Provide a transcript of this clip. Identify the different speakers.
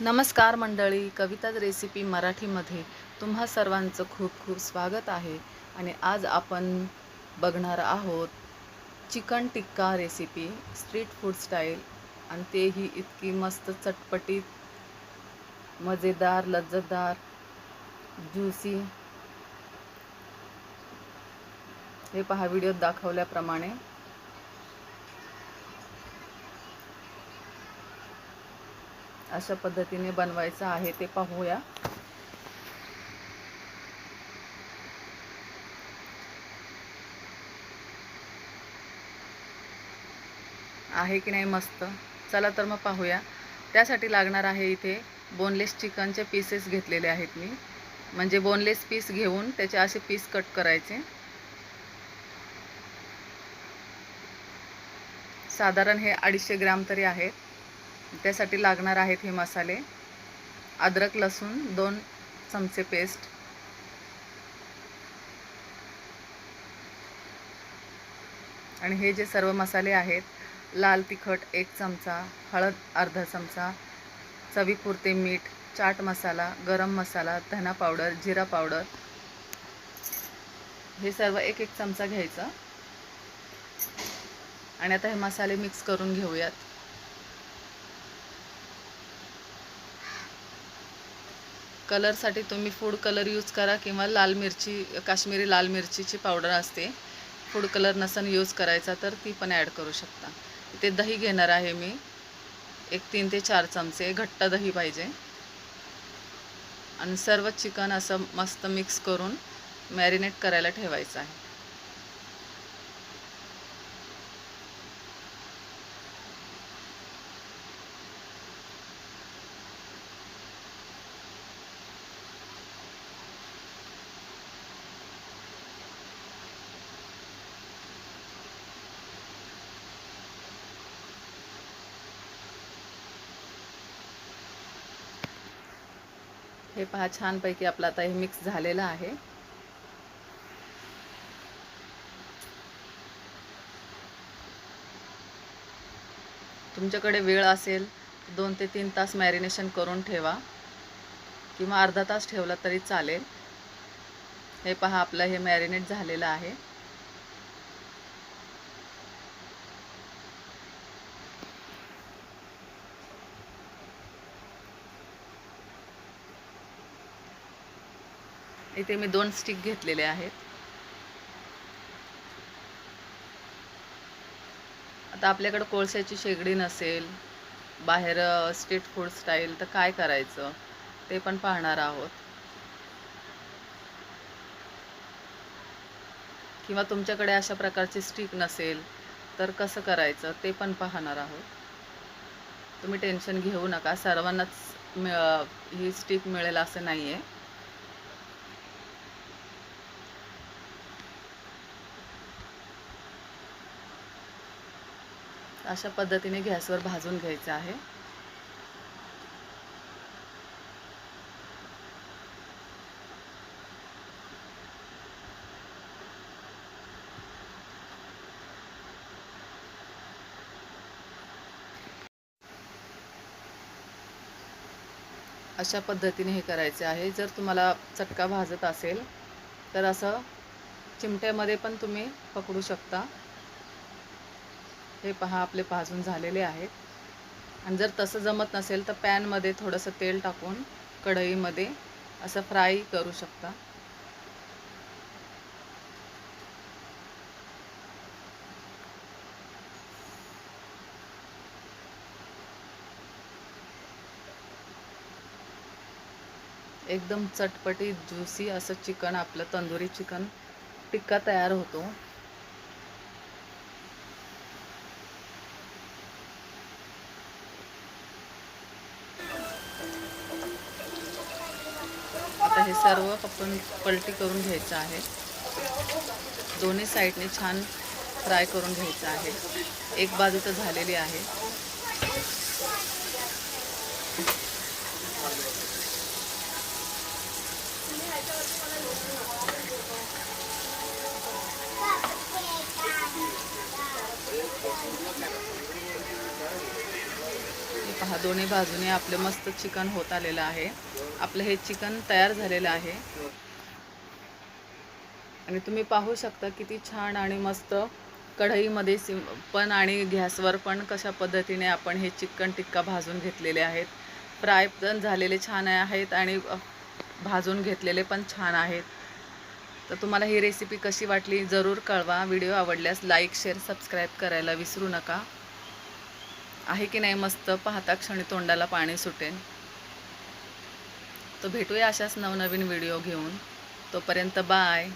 Speaker 1: नमस्कार मंडळी कविताज रेसिपी मराठीमध्ये तुम्हा सर्वांचं खूप खूप स्वागत आहे आणि आज आपण बघणार आहोत chicken tikka recipe street food style आणि तेही इतकी मस्त चटपटीत मजेदार लज्जतदार ज्युसी हे पहा व्हिडिओत दाखवल्याप्रमाणे. अशा पद्धतीने बनवायचं आहे ते पाहूया. आहे की नाही मस्त? चला तर मग पाहूया. त्यासाठी लागणार आहे इथे बोनलेस चिकनचे पीसेस घेतलेले आहेत मी. म्हणजे बोनलेस पीस घेऊन त्याचे असे पीस कट करायचे. साधारण हे अडीचशे ग्राम तरी आहेत त्यासाठी लागणार आहेत हे मसाले. अद्रक लसूण दोन चमचे पेस्ट आणि हे जे सर्व मसाले आहेत लाल तिखट एक चमचा हळद अर्धा चमचा चवीपुरते मीठ चाट मसाला गरम मसाला धना पावडर जिरा पावडर. हे सर्व एक एक चमचा घ्यायचा. आणि आता हे मसाले मिक्स करून घेऊयात. कलरसाठी तुम्ही फूड कलर यूज करा किंवा लाल मिरची काश्मीरी लाल मिरचीची पावडर असते. फूड कलर नसन यूज करायचा तर ती पण ॲड करू शकता. इथे दही घेणार आहे मी. एक तीन ते चार चमचे. घट्ट दही पाहिजे. आणि सर्व चिकन असं मस्त मिक्स करून मॅरिनेट करायला ठेवायचं आहे. हे पहा छानपैकी आपलं आता हे मिक्स झालेलं आहे. तुमच्याकडे वेळ असेल दोन ते तीन तास मॅरिनेशन करून ठेवा. किंवा अर्धा तास ठेवला तरी चालेल. हे पहा आपलं हे मॅरिनेट झालेलं आहे. इथे मी दोन स्टिक घेतलेले आहेत. आता आपल्याकडं कोळशाची शेगडी नसेल बाहेर स्ट्रीट फूड स्टाईल तर काय करायचं? ते पण पाहणार आहोत. किंवा तुमच्याकडे अशा प्रकारची स्टिक नसेल तर कसं करायचं? ते पण पाहणार आहोत. तुम्ही टेन्शन घेऊ नका. सर्वांनाच मिळ ही स्टिक मिळेल असं नाही आहे अशा पद्धतीने गॅसवर भाजून घ्यायचं आहे. अशा पद्धतीने हे करायचे आहे. जर तुम्हाला चटका भाजत असेल तर असं चिमट्यामध्ये पण तुम्ही पकडू शकता. हे पहा आपले भाजून झालेले आहेत. आणि जर तसं जमत नसेल तर पॅनमध्ये थोडंसं तेल टाकून कढईमध्ये असं फ्राय करू शकता. एकदम चटपटी ज्युसी असं चिकन आपलं तंदुरी चिकन टिक्का तयार होतो. आता हे सर्व आपण पलटी करून घ्यायचं आहे. दोन्ही साईडने छान फ्राय करून घ्यायचं आहे. एक बाजू तर झालेली आहे. पहा दोन्ही बाजूने आपलं मस्त चिकन होत आलेलं आहे. आपलं हे चिकन तयार झालेलं आहे. आणि तुम्ही पाहू शकता किती छान आणि मस्त कढईमध्ये सिम पण आणि गॅसवर पण कशा पद्धतीने आपण हे चिकन टिक्का भाजून घेतलेले आहेत. फ्राय पण झालेले छान आहेत आणि भाजून घेतलेले पण छान आहेत. तर तुम्हाला ही रेसिपी कशी वाटली जरूर कळवा. व्हिडिओ आवडल्यास लाईक शेअर सबस्क्राईब करायला विसरू नका. आहे की नाही मस्त पाहता क्षणी तोंडाला पाणी सुटेल. तर भेटूया अशाच नवनवीन व्हिडिओ घेऊन. तोपर्यंत बाय